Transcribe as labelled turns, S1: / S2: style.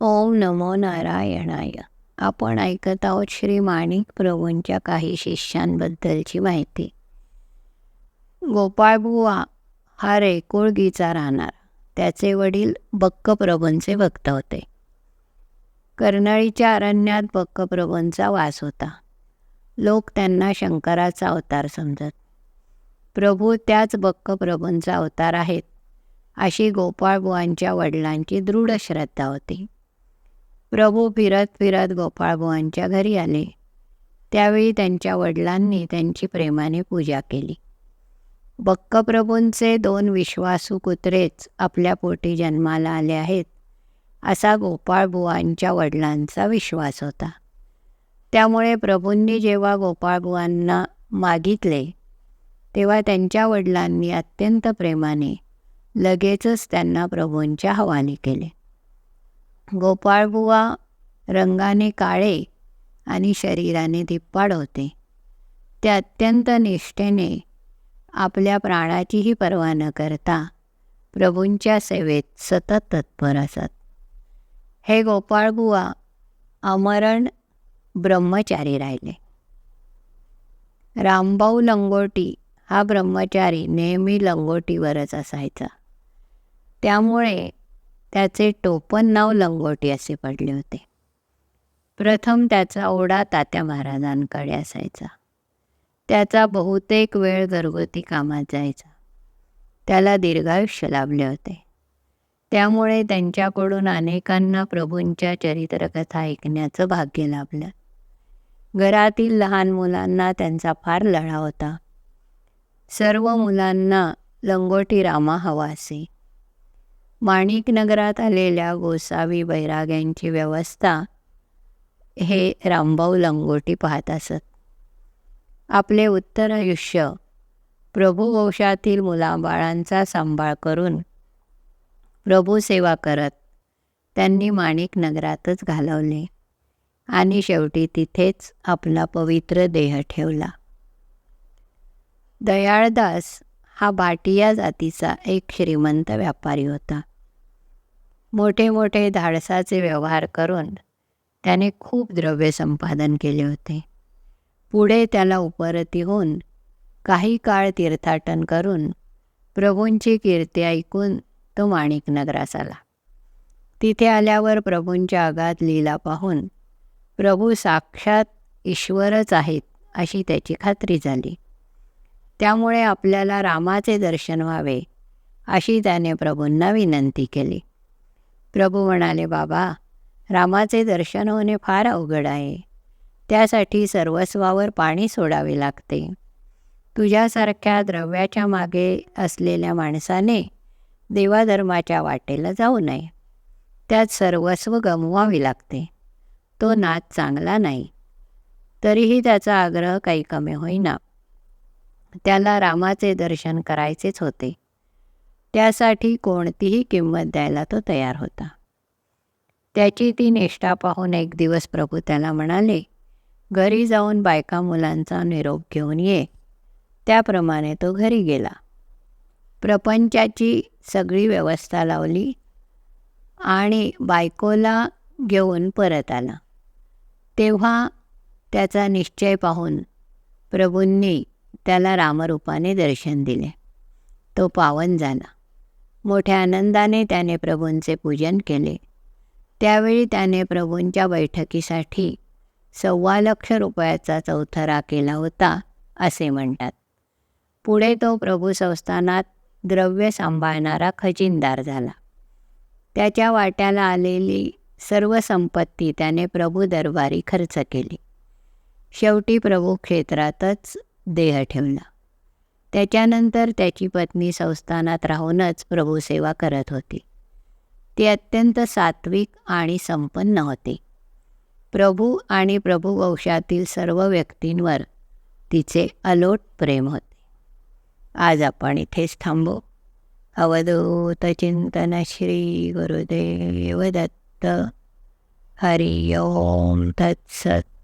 S1: ओम नमो नारायणाय. आपण ऐकत आहोत श्री माणिक प्रभूंच्या काही शिष्यांबद्दलची माहिती. गोपाळबुवा हा रेकुळगीचा राहणार. त्याचे वडील बक्कप्रभूंचे भक्त होते. कर्नाळीच्या अरण्यात बक्कप्रभूंचा वास होता. लोक त्यांना शंकराचा अवतार समजत. प्रभू त्याच बक्कप्रभूंचा अवतार आहेत अशी गोपाळबुवांच्या वडिलांची दृढ श्रद्धा होती. प्रभू फिरत फिरत गोपाळबुवांच्या घरी आले. त्यावेळी त्यांच्या वडिलांनी त्यांची प्रेमाने पूजा केली. बक्कप्रभूंचे दोन विश्वासू कुत्रेच आपल्या पोटी जन्माला आले आहेत असा गोपाळबुवांच्या वडिलांचा विश्वास होता. त्यामुळे प्रभूंनी जेव्हा गोपाळबुवांना मागितले तेव्हा त्यांच्या वडिलांनी अत्यंत प्रेमाने लगेचच त्यांना प्रभूंच्या हवाली केले. गोपाळबुवा रंगाने काळे आणि शरीराने धिप्पाड होते. ते अत्यंत निष्ठेने आपल्या प्राणाचीही पर्वा न करता प्रभूंच्या सेवेत सतत तत्पर असत. हे गोपाळबुवा अमरण ब्रह्मचारी राहिले. रामभाऊ लंगोटी हा ब्रह्मचारी नेहमी लंगोटीवरच असायचा. त्यामुळे त्याचे टोपण नाव लंगोटी असे पडले होते. प्रथम त्याचा ओढा तात्या महाराजांकडे असायचा. त्याचा बहुतेक वेळ घरगुती कामात जायचा. त्याला दीर्घायुष्य लाभले होते. त्यामुळे त्यांच्याकडून अनेकांना प्रभूंच्या चरित्रकथा ऐकण्याचं भाग्य लाभलं. घरातील लहान मुलांना त्यांचा फार लढा होता. सर्व मुलांना लंगोटी रामा हवा असे. माणिकनगरात आलेल्या गोसावी बैराग्यांची व्यवस्था हे रामभाऊ लंगोटी पाहत असत. आपले उत्तर आयुष्य प्रभुवंशातील मुलाबाळांचा सांभाळ करून प्रभू सेवा करत त्यांनी माणिक नगरातच घालवले आणि शेवटी तिथेच आपला पवित्र देह ठेवला. दयाळदास हा बाटिया जातीचा एक श्रीमंत व्यापारी होता. मोठे मोठे धाडसाचे व्यवहार करून त्याने खूप द्रव्य संपादन केले होते. पुढे त्याला उपरती होऊन काही काळ तीर्थाटन करून प्रभूंची कीर्ती ऐकून तो माणिक नगरास आला. तिथे आल्यावर प्रभूंच्या आगात लीला पाहून प्रभू साक्षात ईश्वरच आहेत अशी त्याची खात्री झाली. त्यामुळे आपल्याला रामाचे दर्शन व्हावे अशी त्याने प्रभूंना विनंती केली. प्रभू म्हणाले बाबा रामाचे दर्शन होणे फार अवघड आहे. त्यासाठी सर्वस्वावर पाणी सोडावे लागते. तुझ्यासारख्या द्रव्याच्या मागे असलेल्या माणसाने देवाधर्माच्या वाटेला जाऊ नये. त्यात सर्वस्व गमवावी लागते. तो नाच चांगला नाही. तरीही त्याचा आग्रह काही कमी होईना. त्याला रामाचे दर्शन करायचेच होते. त्यासाठी कोणतीही किंमत द्यायला तो तयार होता. त्याची ती निष्ठा पाहून एक दिवस प्रभू त्याला म्हणाले घरी जाऊन बायका मुलांचा निरोप घेऊन ये. त्याप्रमाणे तो घरी गेला. प्रपंचाची सगळी व्यवस्था लावली आणि बायकोला घेऊन परत आला. तेव्हा त्याचा निश्चय पाहून प्रभूंनी त्याला रामरूपाने दर्शन दिले. तो पावन झाला. मोठ्या आनंदाने त्याने प्रभूंचे पूजन केले. त्यावेळी त्याने प्रभूंच्या बैठकीसाठी सव्वा लक्ष रुपयाचा चौथरा केला होता असे म्हणतात. पुढे तो प्रभू संस्थानात द्रव्य सांभाळणारा खजिनदार झाला. त्याच्या वाट्याला आलेली सर्व संपत्ती त्याने प्रभू दरबारी खर्च केली. शेवटी प्रभू क्षेत्रातच देह ठेवला. त्याच्यानंतर त्याची पत्नी संस्थानात राहूनच प्रभूसेवा करत होती. ती अत्यंत सात्विक आणि संपन्न होते. प्रभू आणि प्रभूवंशातील सर्व व्यक्तींवर तिचे अलोट प्रेम होते. आज आपण इथेच थांबू. अवधूत चिंतन श्री गुरुदेव दत्त. हरि ओम तत्सत.